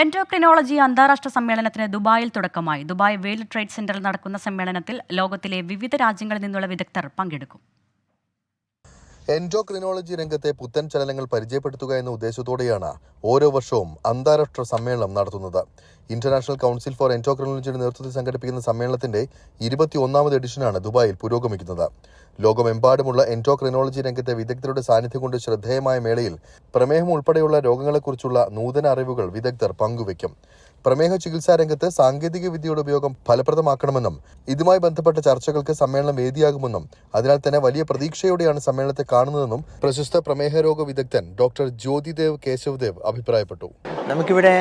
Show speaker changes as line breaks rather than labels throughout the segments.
Endocrinology അന്താരാഷ്ട്ര സമ്മേളനത്തിന് ദുബായിൽ തുടക്കമായി. ദുബായ് വേൾഡ് ട്രേഡ് സെന്ററിൽ നടക്കുന്ന സമ്മേളനത്തിൽ ലോകത്തിലെ വിവിധ രാജ്യങ്ങളിൽ നിന്നുള്ള വിദഗ്ധർ പങ്കെടുക്കും.
എൻഡോക്രിനോളജി രംഗത്തെ പുത്തൻ ചലനങ്ങൾ പരിചയപ്പെടുത്തുക എന്ന ഉദ്ദേശത്തോടെയാണ് ഓരോ വർഷവും അന്താരാഷ്ട്ര സമ്മേളനം നടത്തുന്നത്. ഇന്റർനാഷണൽ കൗൺസിൽ ഫോർ എൻഡോക്രിനോളജിയുടെ നേതൃത്വത്തിൽ സംഘടിപ്പിക്കുന്ന സമ്മേളനത്തിന്റെ ഇരുപത്തിയൊന്നാമത് എഡിഷനാണ് ദുബായിൽ പുരോഗമിക്കുന്നത്. ലോകമെമ്പാടുമുള്ള എൻഡോക്രിനോളജി രംഗത്തെ വിദഗ്ധരുടെ സാന്നിധ്യം കൊണ്ട് ശ്രദ്ധേയമായ മേളയിൽ പ്രമേഹം ഉൾപ്പെടെയുള്ള രോഗങ്ങളെക്കുറിച്ചുള്ള നൂതന അറിവുകൾ വിദഗ്ധർ പങ്കുവയ്ക്കും. പ്രമേഹ ചികിത്സാ രംഗത്ത് സാങ്കേതിക വിദ്യയുടെ ഉപയോഗം ഫലപ്രദമാക്കണമെന്നും ഇതുമായി ബന്ധപ്പെട്ട ചർച്ചകൾക്ക് സമ്മേളനം വേദിയാകുമെന്നും അതിനാൽ തന്നെ വലിയ പ്രതീക്ഷയോടെയാണ് സമ്മേളനത്തെ കാണുന്നതെന്നും പ്രശസ്ത പ്രമേഹ രോഗ വിദഗ്ധൻ ഡോക്ടർ ജ്യോതിദേവ് കേശവദേവ് അഭിപ്രായപ്പെട്ടു.
നമുക്കിവിടെ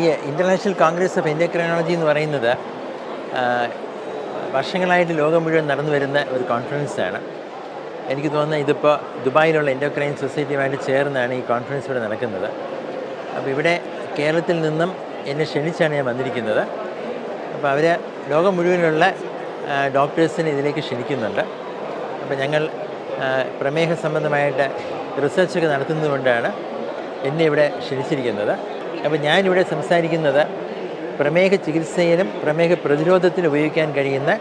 ഈ ഇന്റർനാഷണൽ കോൺഗ്രസ് ഓഫ് എൻഡോക്രൈനോളജി എന്ന് പറയുന്നത് വർഷങ്ങളായിട്ട് ലോകം മുഴുവൻ നടന്നു വരുന്ന ഒരു കോൺഫറൻസാണ്. എനിക്ക് തോന്നുന്നത് ഇതിപ്പോൾ ദുബായിലുള്ള എൻഡോക്രൈൻ സൊസൈറ്റിയുമായിട്ട് ചേർന്നാണ് ഈ കോൺഫറൻസ് ഇവിടെ നടക്കുന്നത്. അപ്പോൾ ഇവിടെ കേരളത്തിൽ നിന്നും എന്നെ ക്ഷണിച്ചാണ് ഞാൻ വന്നിരിക്കുന്നത്. അപ്പോൾ അവർ ലോകം മുഴുവനുള്ള ഡോക്ടേഴ്സിനെ ഇതിലേക്ക് ക്ഷണിക്കുന്നുണ്ട്. അപ്പോൾ ഞങ്ങൾ പ്രമേഹ സംബന്ധമായിട്ട് റിസർച്ചൊക്കെ നടത്തുന്നതുകൊണ്ടാണ് എന്നെ ഇവിടെ ക്ഷണിച്ചിരിക്കുന്നത്. അപ്പോൾ ഞാനിവിടെ സംസാരിക്കുന്നത് പ്രമേഹ ചികിത്സയിലും പ്രമേഹ പ്രതിരോധത്തിനും ഉപയോഗിക്കാൻ കഴിയുന്ന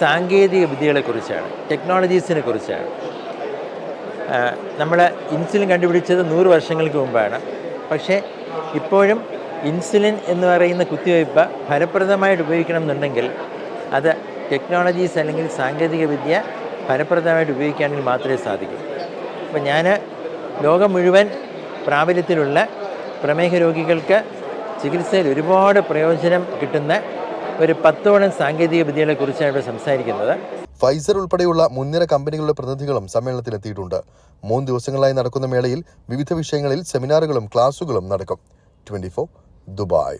സാങ്കേതിക വിദ്യകളെക്കുറിച്ചാണ് ടെക്നോളജീസിനെ കുറിച്ചാണ്. നമ്മൾ ഇൻസുലിൻ കണ്ടുപിടിച്ചത് നൂറ് വർഷങ്ങൾക്ക് മുമ്പാണ്. പക്ഷേ ഇപ്പോഴും ഇൻസുലിൻ എന്ന് പറയുന്ന കുത്തിവയ്പ്പ് ഫലപ്രദമായിട്ട് ഉപയോഗിക്കണം എന്നുണ്ടെങ്കിൽ അത് ടെക്നോളജീസ് അല്ലെങ്കിൽ സാങ്കേതികവിദ്യ ഫലപ്രദമായിട്ട് ഉപയോഗിക്കുകയാണെങ്കിൽ മാത്രമേ സാധിക്കൂ. അപ്പോൾ ഞാൻ ലോകം മുഴുവൻ പ്രാബല്യത്തിലുള്ള പ്രമേഹ രോഗികൾക്ക് ചികിത്സയിൽ ഒരുപാട് പ്രയോജനം കിട്ടുന്ന ഒരു പത്തോളം സാങ്കേതിക വിദ്യകളെക്കുറിച്ചാണ് ഇവിടെ സംസാരിക്കുന്നത്.
ഫൈസർ ഉൾപ്പെടെയുള്ള മുൻനിര കമ്പനികളുടെ പ്രതിനിധികളും സമ്മേളനത്തിലെത്തിയിട്ടുണ്ട് മൂന്ന് ദിവസങ്ങളായി നടക്കുന്ന മേളയിൽ വിവിധ വിഷയങ്ങളിൽ സെമിനാറുകളും ക്ലാസുകളും നടക്കും. Twenty Dubai